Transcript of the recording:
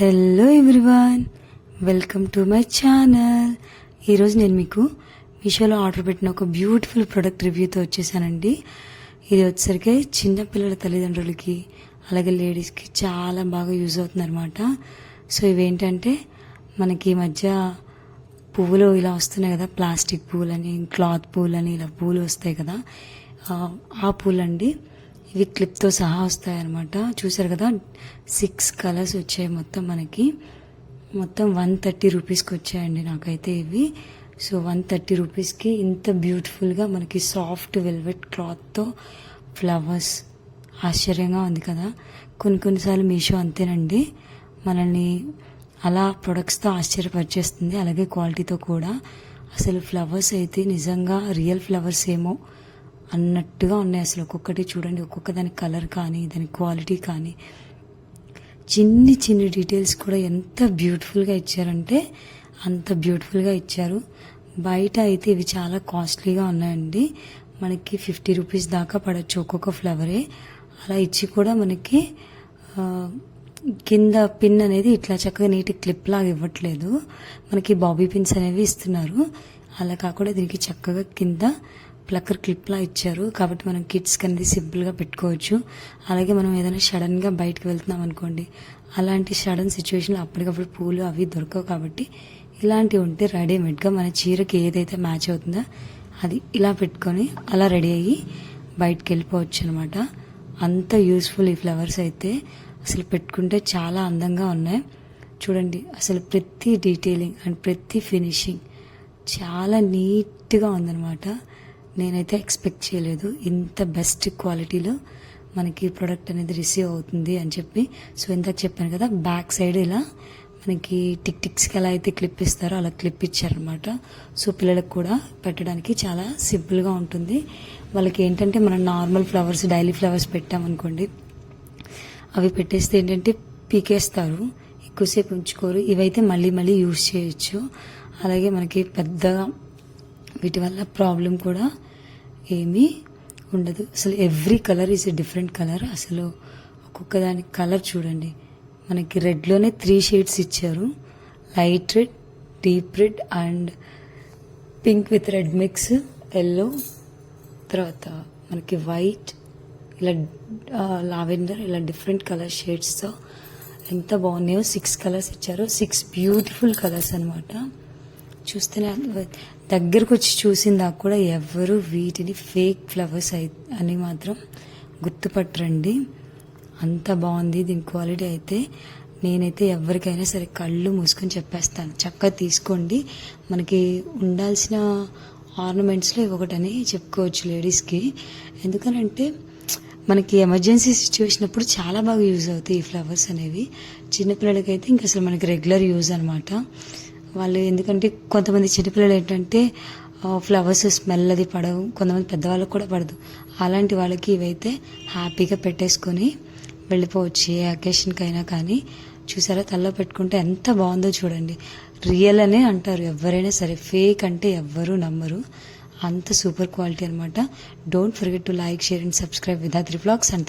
Hello everyone welcome to my channel. ఈరోజు నేను మీకు మీషోలో ఆర్డర్ పెట్టిన ఒక బ్యూటిఫుల్ ప్రొడక్ట్ రివ్యూతో వచ్చేసానండి. ఇది వచ్చేసరికి చిన్నపిల్లల తల్లిదండ్రులకి అలాగే లేడీస్కి చాలా బాగా యూజ్ అవుతుందన్నమాట. సో ఇవేంటంటే మనకి ఈ మధ్య పువ్వులు ఇలా వస్తున్నాయి కదా ప్లాస్టిక్ పూలని క్లాత్ పూలని ఇలా పూలు వస్తాయి కదా. ఆ, ఆ పూలండి. ఇవి క్లిప్తో సహా వస్తాయి అనమాట చూసారు కదా? సిక్స్ కలర్స్ వచ్చాయి మొత్తం మనకి. మొత్తం వన్ థర్టీ రూపీస్కి వచ్చాయండి నాకైతే ఇవి. సో వన్ థర్టీ రూపీస్కి ఇంత బ్యూటిఫుల్గా మనకి సాఫ్ట్ వెల్వెట్ క్లాత్తో ఫ్లవర్స్. ఆశ్చర్యంగా ఉంది కదా? కొన్ని కొన్నిసార్లు మీషో అంతేనండి. మనల్ని అలా ప్రొడక్ట్స్తో ఆశ్చర్యపరిచేస్తుంది. అలాగే క్వాలిటీతో కూడా. అసలు ఫ్లవర్స్ అయితే నిజంగా రియల్ ఫ్లవర్స్ ఏమో. అన్నట్టుగా ఉన్నాయి అసలు. ఒక్కొక్కటి చూడండి ఒక్కొక్క దాని కలర్ కానీ దాని క్వాలిటీ కానీ. చిన్ని చిన్ని డీటెయిల్స్ కూడా ఎంత బ్యూటిఫుల్గా ఇచ్చారంటే అంత బ్యూటిఫుల్గా ఇచ్చారు. బయట అయితే ఇవి చాలా కాస్ట్లీగా ఉన్నాయండి. మనకి ఫిఫ్టీ రూపీస్ దాకా పడవచ్చు ఒక్కొక్క ఫ్లవరే అలా ఇచ్చి కూడా మనకి కింద పిన్ అనేది ఇట్లా చక్కగా నీట్ క్లిప్ లాగా ఇవ్వట్లేదు. మనకి బాబీ పిన్స్ అనేవి ఇస్తున్నారు. అలా కాకుండా దీనికి చక్కగా కింద ప్లక్కర్ క్లిప్లా ఇచ్చారు. కాబట్టి మనం కిడ్స్కి అనేది సింపుల్గా పెట్టుకోవచ్చు. అలాగే మనం ఏదైనా సడన్గా బయటకు వెళ్తున్నాం అనుకోండి అలాంటి సడన్ సిచ్యువేషన్లో అప్పటికప్పుడు పూలు అవి దొరకవు కాబట్టి ఇలాంటివి ఉంటే రెడీమేడ్గా మన చీరకి ఏదైతే మ్యాచ్ అవుతుందో అది ఇలా పెట్టుకొని అలా రెడీ అయ్యి బయటకు వెళ్ళిపోవచ్చు అనమాట అంత యూస్ఫుల్ ఈ ఫ్లవర్స్ అయితే. అసలు పెట్టుకుంటే చాలా అందంగా ఉన్నాయి. చూడండి అసలు ప్రతి డీటెయిలింగ్ అండ్ ప్రతి ఫినిషింగ్ చాలా నీట్గా ఉందన్నమాట. నేనైతే ఎక్స్పెక్ట్ చేయలేదు. ఇంత బెస్ట్ క్వాలిటీలో మనకి ప్రోడక్ట్ అనేది రిసీవ్ అవుతుంది అని చెప్పి. సో ఇందాక చెప్పాను కదా బ్యాక్ సైడ్ ఇలా మనకి టిక్ టిక్స్కి ఎలా అయితే క్లిప్ ఇస్తారో అలా క్లిప్ ఇచ్చారనమాట సో పిల్లలకు కూడా పెట్టడానికి చాలా సింపుల్గా ఉంటుంది. వాళ్ళకి ఏంటంటే మనం నార్మల్ ఫ్లవర్స్ డైలీ ఫ్లవర్స్ పెట్టామనుకోండి అవి పెట్టేస్తే ఏంటంటే పీకేస్తారు. ఎక్కువసేపు ఉంచుకోరు. ఇవైతే మళ్ళీ మళ్ళీ యూజ్ చేయొచ్చు. అలాగే మనకి పెద్దగా వీటి వల్ల ప్రాబ్లం కూడా ఏమీ ఉండదు. అసలు every colour is a different colour అసలు ఒక్కొక్క దాని కలర్ చూడండి. మనకి రెడ్లోనే త్రీ షేడ్స్ ఇచ్చారు. Light red deep red and pink with red mix yellow తర్వాత మనకి వైట్ ఇలా లావెండర్ ఇలా డిఫరెంట్ కలర్ షేడ్స్తో ఎంత బాగున్నాయో సిక్స్ కలర్స్ ఇచ్చారు. సిక్స్ బ్యూటిఫుల్ కలర్స్ అనమాట చూస్తేనే దగ్గరకు వచ్చి చూసిన దాకా కూడా ఎవరు వీటిని ఫేక్ ఫ్లవర్స్ అయి అని మాత్రం గుర్తుపట్టరండి. అంత బాగుంది దీని క్వాలిటీ అయితే. నేనైతే ఎవరికైనా సరే కళ్ళు మూసుకొని చెప్పేస్తాను. చక్కగా తీసుకోండి. మనకి ఉండాల్సిన ఆర్నమెంట్స్లో ఒకటని చెప్పుకోవచ్చు లేడీస్కి. ఎందుకనంటే మనకి ఎమర్జెన్సీ సిచ్యువేషన్ అప్పుడు చాలా బాగా యూజ్ అవుతాయి ఈ ఫ్లవర్స్ అనేవి. చిన్నపిల్లలకైతే ఇంకా అసలు మనకి రెగ్యులర్ యూజ్ అనమాట వాళ్ళు ఎందుకంటే కొంతమంది చిన్నపిల్లలు ఏంటంటే ఫ్లవర్స్ స్మెల్ అది పడవు. కొంతమంది పెద్దవాళ్ళకి కూడా పడదు. అలాంటి వాళ్ళకి ఇవైతే హ్యాపీగా పెట్టేసుకొని వెళ్ళిపోవచ్చు ఏ అకేషన్కి అయినా కానీ. చూసారా? తల్లో పెట్టుకుంటే ఎంత బాగుందో చూడండి. రియల్ అనే అంటారు. ఎవరైనా సరే ఫేక్ అంటే ఎవ్వరూ నమ్మరు. అంత సూపర్ క్వాలిటీ అనమాట don't forget to like share and subscribe Vidhatri three blogs అంటే